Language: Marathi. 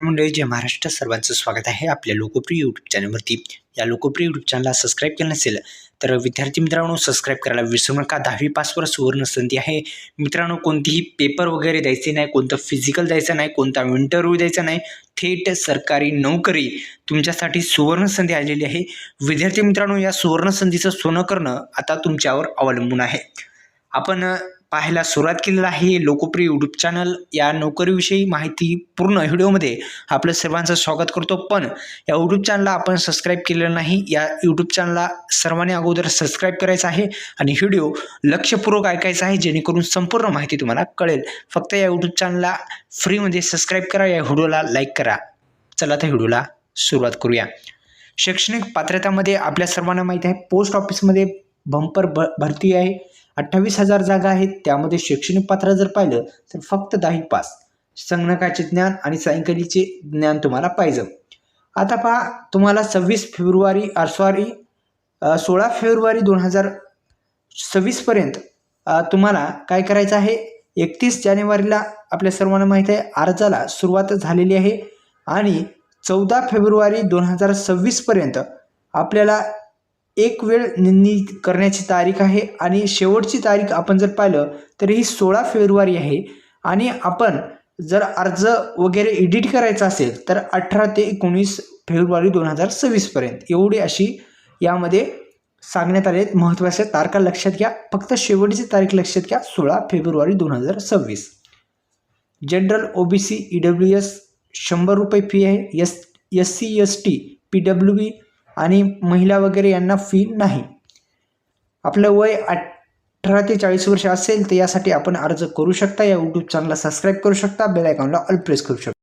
मंडळी जय महाराष्ट्र. सर्वांचं स्वागत आहे आपल्या लोकप्रिय यूट्यूब चॅनलवरती या लोकप्रिय यूट्यूब चॅनलला सबस्क्राईब केलं नसेल तर विद्यार्थी मित्रांनो सबस्क्राईब करायला विसरू नका. दहावी पासवर सुवर्ण संधी आहे. मित्रांनो कोणतीही पेपर वगैरे द्यायचे नाही कोणतं फिजिकल द्यायचं नाही कोणता इंटरव्ह्यू द्यायचा नाही थेट सरकारी नोकरी तुमच्यासाठी सुवर्ण संधी आलेली आहे. विद्यार्थी मित्रांनो या सुवर्ण संधीचं सोनं करणं आता तुमच्यावर अवलंबून आहे. आपण पाहायला सुरुवात केलेलं आहे. लोकप्रिय यूट्यूब चॅनल या नोकरीविषयी माहिती पूर्ण व्हिडिओमध्ये आपलं सर्वांचं स्वागत करतो. पण या यूट्यूब चॅनलला आपण सबस्क्राईब केलेलं नाही. या यूट्यूब चॅनलला सर्वांनी अगोदर सबस्क्राईब करायचं आहे आणि व्हिडिओ लक्षपूर्वक ऐकायचा आहे जेणेकरून संपूर्ण माहिती तुम्हाला कळेल. फक्त या यूट्यूब चॅनलला फ्रीमध्ये सबस्क्राईब करा या व्हिडिओला लाईक करा. चला त्या व्हिडिओला सुरुवात करूया. शैक्षणिक पात्रतामध्ये आपल्या सर्वांना माहिती आहे पोस्ट ऑफिसमध्ये बंपर भ भरती आहे. अठ्ठावीस हजार जागा आहेत. त्यामध्ये शैक्षणिक पात्र जर पाहिलं तर फक्त दहावी पास. संगणकाचे ज्ञान आणि सायंकालीचे ज्ञान तुम्हाला पाहिजे. आता पहा तुम्हाला सव्वीस फेब्रुवारी सॉरी सोळा फेब्रुवारी दोन हजार सव्वीसपर्यंत तुम्हाला काय करायचं आहे? एकतीस जानेवारीला आपल्या सर्वांना माहीत आहे अर्जाला सुरुवात झालेली आहे. आणि चौदा फेब्रुवारी दोन हजार सव्वीसपर्यंत आपल्याला एक वेळ नोंदणी करण्याची तारीख आहे आणि शेवटची तारीख आपण जर पाहिलं तर ही सोळा फेब्रुवारी आहे. आणि आपण जर अर्ज वगैरे एडिट करायचा असेल तर अठरा ते एकोणीस फेब्रुवारी दोन हजार सव्वीसपर्यंत एवढी अशी यामध्ये सांगण्यात आले आहेत महत्त्वाच्या तारखा. लक्षात घ्या फक्त शेवटची तारीख लक्षात घ्या सोळा फेब्रुवारी दोन हजार सव्वीस. General O B C E W S शंभर रुपये फी आहे. S S C S T P W B आणि महिला वगैरे यांना फी नाही. आपलं वय अठरा ते चाळीस वर्ष असेल तर यासाठी आपण अर्ज करू शकता. या यूट्यूब चॅनलला सबस्क्राईब करू शकता. बेल आयकॉनला ऑल प्रेस करू शकता.